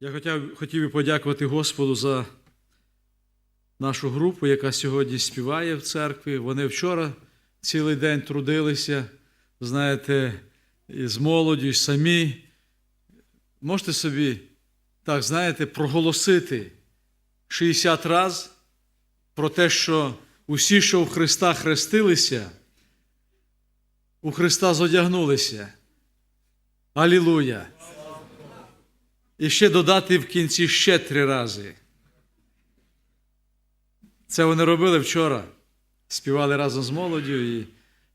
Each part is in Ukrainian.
Я хотів, хотів би подякувати Господу за нашу групу, яка сьогодні співає в церкві. Вони вчора цілий день трудилися, знаєте, з молоддю, самі. Можете собі, так, знаєте, проголосити 60 разів про те, що усі, що у Христа хрестилися, у Христа зодягнулися. Алілуя! І ще додати в кінці ще три рази. Це вони робили вчора. Співали разом з молоддю і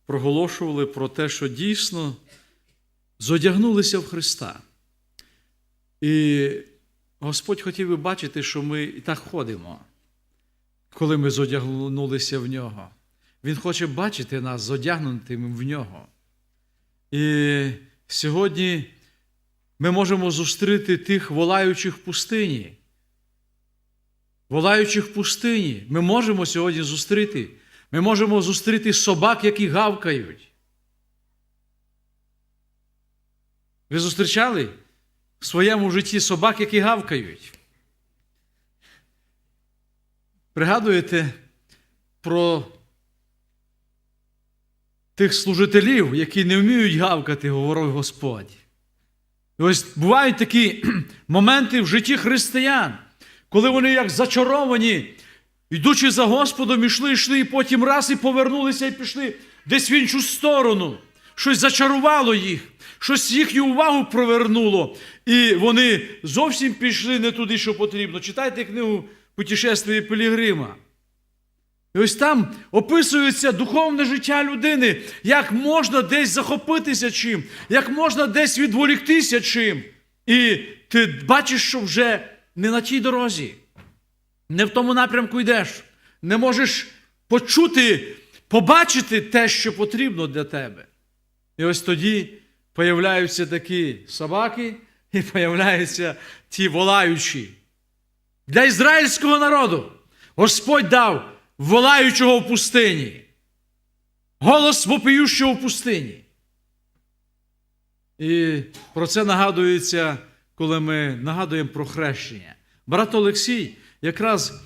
проголошували про те, що дійсно зодягнулися в Христа. І Господь хотів би бачити, що ми і так ходимо, коли ми зодягнулися в нього. Він хоче бачити нас зодягнутими в нього. І сьогодні ми можемо зустріти тих волаючих пустині. Волаючих пустині. Ми можемо сьогодні зустріти. Ми можемо зустріти собак, які гавкають. Ви зустрічали в своєму житті собак, які гавкають? Пригадуєте про тих служителів, які не вміють гавкати, говорив Господь. І ось бувають такі моменти в житті християн, коли вони як зачаровані, йдучи за Господом, йшли, йшли, і потім раз і повернулися і пішли десь в іншу сторону. Щось зачарувало їх, щось їхню увагу провернуло. І вони зовсім пішли не туди, що потрібно. Читайте книгу Путешествие Пілігрима. І ось там описується духовне життя людини, як можна десь захопитися чим, як можна десь відволіктися чим. І ти бачиш, що вже не на тій дорозі, не в тому напрямку йдеш, не можеш почути, побачити те, що потрібно для тебе. І ось тоді появляються такі собаки, і появляються ті волаючі. Для ізраїльського народу Господь дав волаючого в пустині, голос вопиющого в пустині. І про це нагадується, коли ми нагадуємо про хрещення. Брат Олексій якраз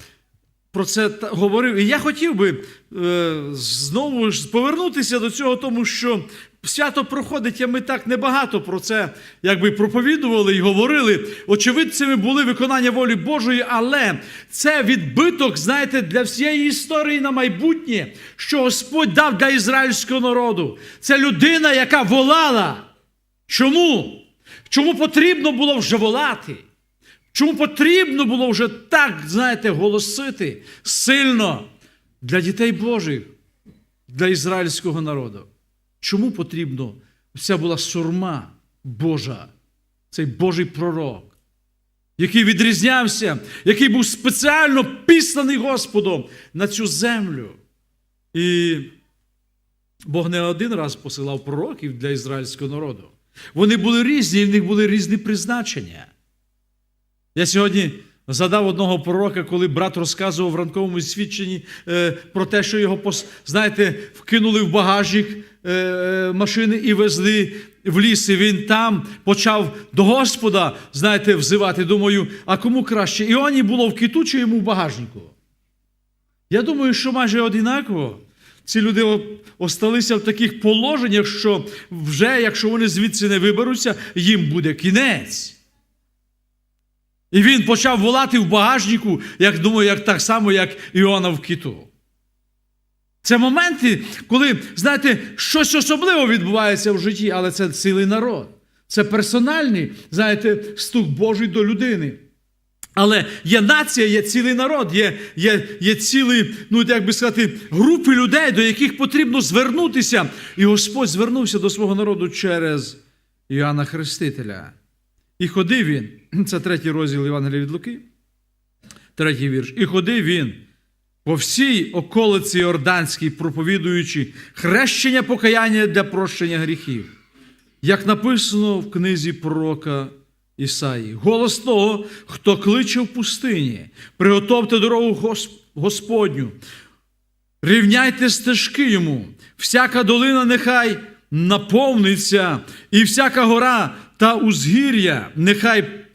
про це говорив. І я хотів би е, знову ж повернутися до цього, тому що свято проходить, а ми так небагато про це якби проповідували і говорили. Очевидцями були виконання волі Божої, але це відбиток, знаєте, для всієї історії на майбутнє, що Господь дав для ізраїльського народу. Це людина, яка волала. Чому? Чому потрібно було вже волати? Чому потрібно було вже так, знаєте, голосити сильно для дітей Божих, для ізраїльського народу? Чому потрібно? Це була сурма Божа, цей Божий пророк, який відрізнявся, який був спеціально післаний Господом на цю землю. І Бог не один раз посилав пророків для ізраїльського народу. Вони були різні, і в них були різні призначення. Я сьогодні задав одного пророка, коли брат розказував в ранковому свідченні е, про те, що його, знаєте, вкинули в багажник е, е, машини і везли в ліс. І він там почав до Господа, знаєте, взивати. Думаю, а кому краще? Іоанні було в киту чи йому в багажнику? Я думаю, що майже одинаково. Ці люди осталися в таких положеннях, що вже, якщо вони звідси не виберуться, їм буде кінець. І він почав волати в багажнику, як думаю, як так само, як Іоанна в киту. Це моменти, коли, знаєте, щось особливе відбувається в житті, але це цілий народ. Це персональний, знаєте, стук Божий до людини. Але є нація, є цілий народ, є, є, є цілі, ну як би сказати, групи людей, до яких потрібно звернутися. І Господь звернувся до свого народу через Іоанна Хрестителя. І ходив він, це третій розділ Євангелія від Луки, третій вірш. І ходив він по всій околиці Йорданській, проповідуючи хрещення покаяння для прощення гріхів, як написано в книзі пророка Ісаї. Голос того, хто кличе в пустині, приготовте дорогу Господню, рівняйте стежки йому, всяка долина нехай наповниться, і всяка гора та узгір'я нехай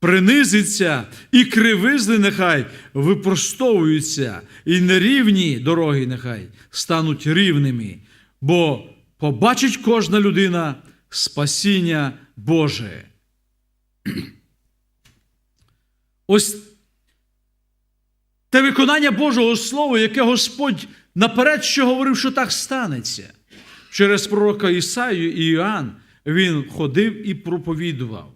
принизиться, і кривизни нехай випростовуються, і нерівні дороги нехай стануть рівними, бо побачить кожна людина спасіння Боже. Ось те виконання Божого Слова, яке Господь наперед ще говорив, що так станеться. Через пророка Ісаю і Іоанн він ходив і проповідував.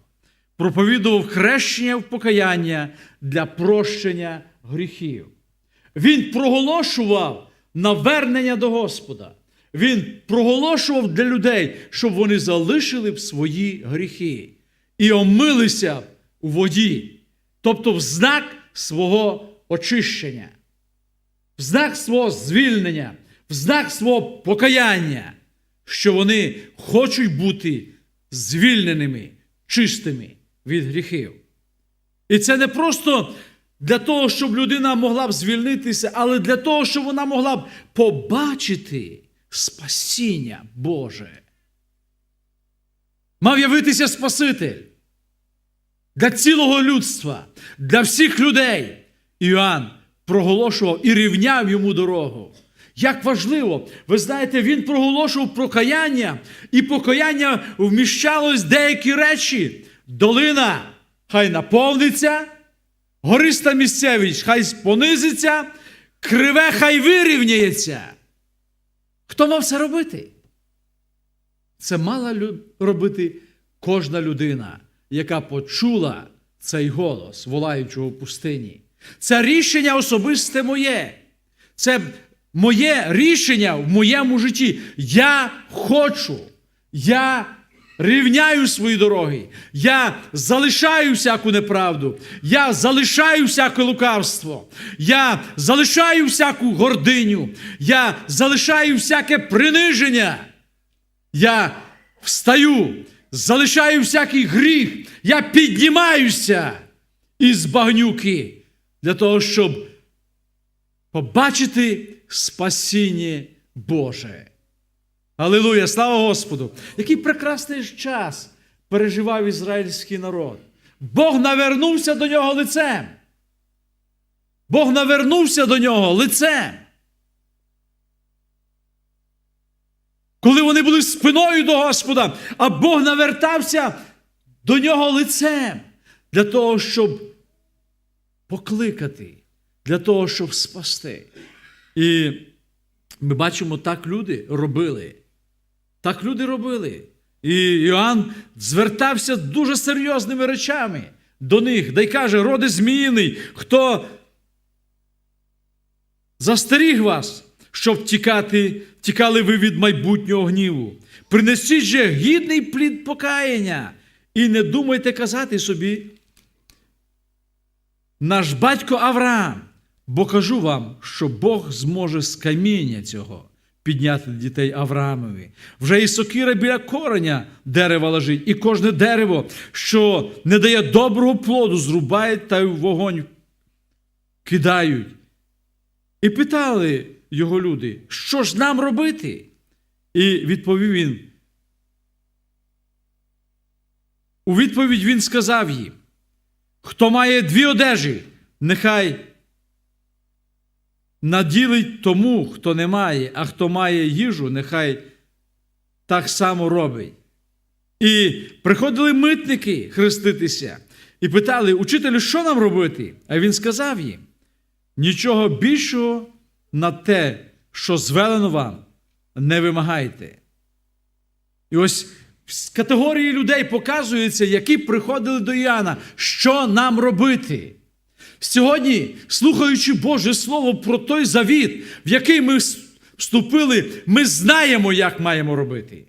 Проповідував хрещення в покаяння для прощення гріхів. Він проголошував навернення до Господа. Він проголошував для людей, щоб вони залишили б свої гріхи і омилися у воді, тобто в знак свого очищення, в знак свого звільнення, в знак свого покаяння, що вони хочуть бути звільненими, чистими від гріхів. І це не просто для того, щоб людина могла б звільнитися, але для того, щоб вона могла б побачити спасіння Боже. Мав явитися Спаситель для цілого людства, для всіх людей. Іоанн проголошував і рівняв йому дорогу. Як важливо, ви знаєте, він проголошував покаяння, і покаяння вміщалось деякі речі. Долина хай наповниться, гориста місцевість хай понизиться, криве хай вирівняється. Хто мав це робити? Це мала робити кожна людина, яка почула цей голос, волаючого в пустині. Це рішення особисте моє. Це моє рішення в моєму житті. Я хочу, я рівняю свої дороги, я залишаю всяку неправду, я залишаю всяке лукавство, я залишаю всяку гординю, я залишаю всяке приниження. Я встаю, залишаю всякий гріх, я піднімаюся із багнюки для того, щоб побачити спасіння Боже. Алілуя, слава Господу! Який прекрасний час переживав ізраїльський народ. Бог навернувся до нього лицем. Бог навернувся до нього лицем. Коли вони були спиною до Господа, а Бог навертався до нього лицем для того, щоб покликати, для того, щоб спасти. І ми бачимо, так люди робили. Так люди робили. І Іоанн звертався дуже серйозними речами до них, да й каже: роди зміїний, хто застеріг вас, щоб тікати, тікали ви від майбутнього гніву. Принесіть же гідний плід покаяння, і не думайте казати собі, наш батько Авраам, бо кажу вам, що Бог зможе з каміння цього підняти дітей Авраамові. Вже і сокира біля кореня дерева лежить, і кожне дерево, що не дає доброго плоду, зрубають та й вогонь кидають. І питали його люди, що ж нам робити? І відповів він. У відповідь він сказав їм: хто має дві одежі, нехай наділить тому, хто не має, а хто має їжу, нехай так само робить. І приходили митники хреститися і питали, учителю, що нам робити? А він сказав їм: нічого більшого на те, що звелено вам, не вимагайте. І ось з категорії людей показується, які приходили до Іоанна, що нам робити. Сьогодні, слухаючи Боже Слово про той завіт, в який ми вступили, ми знаємо, як маємо робити.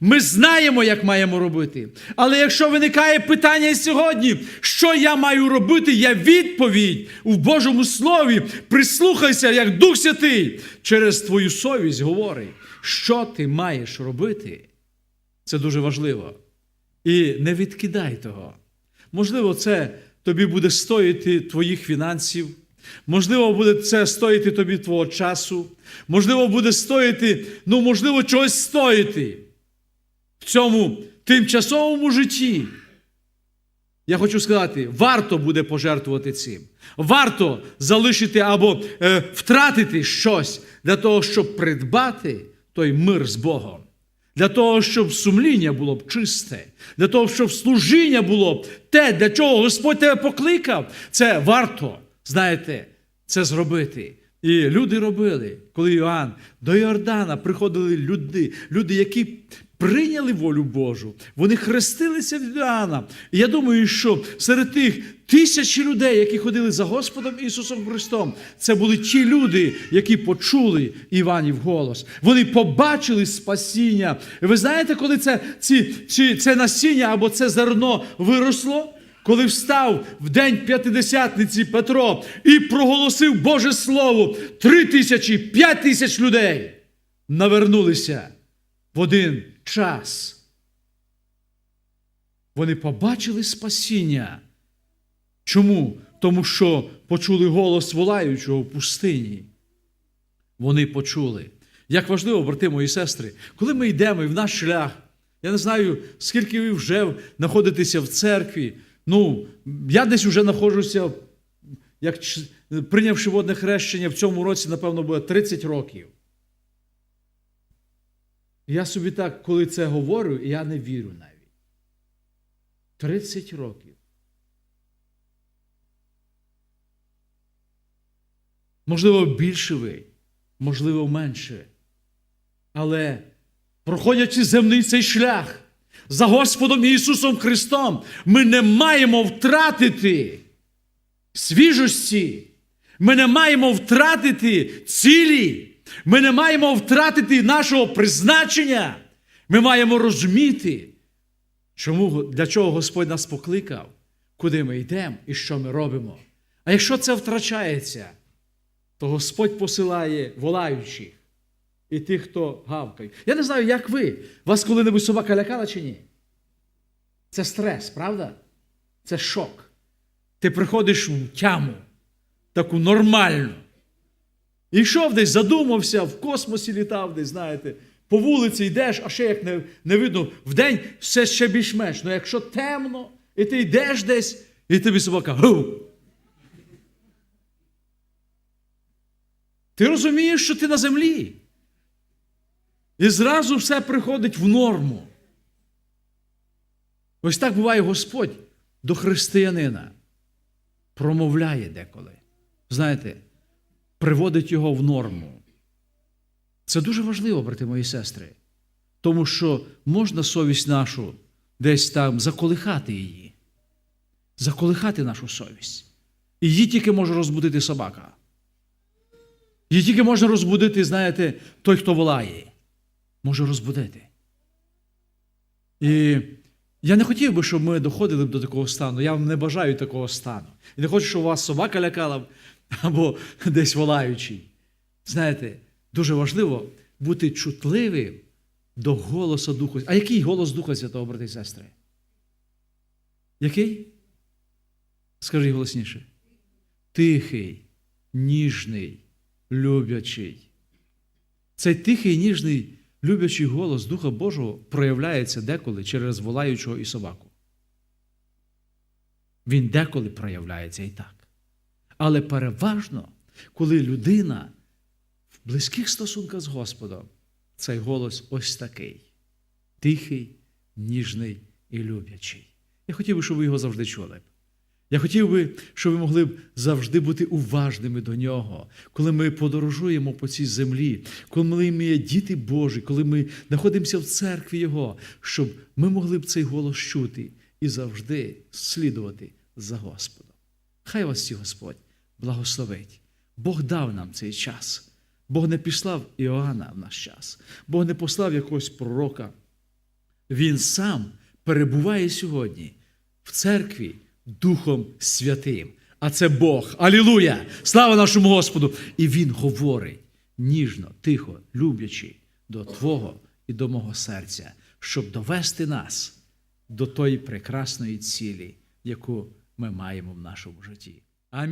Ми знаємо, як маємо робити. Але якщо виникає питання сьогодні, що я маю робити, я відповідь у Божому Слові. Прислухайся, як Дух Святий через твою совість говорить, що ти маєш робити. Це дуже важливо. І не відкидай того. Можливо, це тобі буде стоїти твоїх фінансів. Можливо, буде це стоїти тобі твого часу. Можливо, буде стоїти, ну, можливо, чогось стоїти в цьому тимчасовому житті, я хочу сказати, варто буде пожертвувати цим. Варто залишити або е, втратити щось для того, щоб придбати той мир з Богом. Для того, щоб сумління було б чисте, для того, щоб служіння було б те, для чого Господь тебе покликав, це варто, знаєте, це зробити. І люди робили, коли Йоанн до Йордана приходили люди, люди, які прийняли волю Божу, вони хрестилися від Іоанна. І я думаю, що серед тих тисячі людей, які ходили за Господом Ісусом Христом, це були ті люди, які почули Іванів голос. Вони побачили спасіння. І ви знаєте, коли це, ці, ці, це насіння або це зерно виросло? Коли встав в день п'ятидесятниці Петро і проголосив Боже Слово, три тисячі, п'ять тисяч людей навернулися в один час. Вони побачили спасіння. Чому? Тому що почули голос волаючого в пустині. Вони почули. Як важливо, брати мої сестри, коли ми йдемо і в наш шлях, я не знаю, скільки ви вже знаходитеся в церкві. Ну, я десь вже знаходжуся, як прийнявши водне хрещення, в цьому році, напевно, буде 30 років. Я собі так, коли це говорю, я не вірю навіть. 30 років. Можливо, більше ви, можливо, менше. Але проходячи земний цей шлях за Господом Ісусом Христом, ми не маємо втратити свіжості. Ми не маємо втратити цілі. Ми не маємо втратити нашого призначення. Ми маємо розуміти, чому, для чого Господь нас покликав, куди ми йдемо і що ми робимо. А якщо це втрачається, то Господь посилає волаючих і тих, хто гавкає. Я не знаю, як ви. Вас коли-небудь собака лякала чи ні? Це стрес, правда? Це шок. Ти приходиш в тяму, таку нормальну. І йшов десь, задумався, в космосі літав десь, знаєте, по вулиці йдеш, а ще як не, не видно, вдень все ще більш-менш. Ну якщо темно, і ти йдеш десь, і тобі собака гу. Ти розумієш, що ти на землі. І зразу все приходить в норму. Ось так буває Господь до християнина. Промовляє деколи. Знаєте, приводить його в норму. Це дуже важливо, брати мої сестри. Тому що можна совість нашу десь там заколихати її. Заколихати нашу совість. І її тільки може розбудити собака. Її тільки можна розбудити, знаєте, той, хто волає. Може розбудити. І я не хотів би, щоб ми доходили до такого стану. Я вам не бажаю такого стану. І не хочу, щоб вас собака лякала або десь волаючий. Знаєте, дуже важливо бути чутливим до голосу Духа. А який голос Духа Святого, брати і сестри? Який? Скажи голосніше. Тихий, ніжний, люблячий. Цей тихий, ніжний, люблячий голос Духа Божого проявляється деколи через волаючого і собаку. Він деколи проявляється і так. Але переважно, коли людина в близьких стосунках з Господом, цей голос ось такий: тихий, ніжний і люблячий. Я хотів би, щоб ви його завжди чули. Я хотів би, щоб ви могли б завжди бути уважними до нього, коли ми подорожуємо по цій землі, коли ми є діти Божі, коли ми знаходимося в церкві Його, щоб ми могли б цей голос чути і завжди слідувати за Господом. Хай вас Господь благословить. Бог дав нам цей час. Бог не післав Іоанна в наш час, Бог не послав якогось пророка. Він сам перебуває сьогодні в церкві Духом Святим. А це Бог. Алілуя! Слава нашому Господу! І Він говорить ніжно, тихо, люблячи до Твого і до мого серця, щоб довести нас до тої прекрасної цілі, яку ми маємо в нашому житті. Амінь.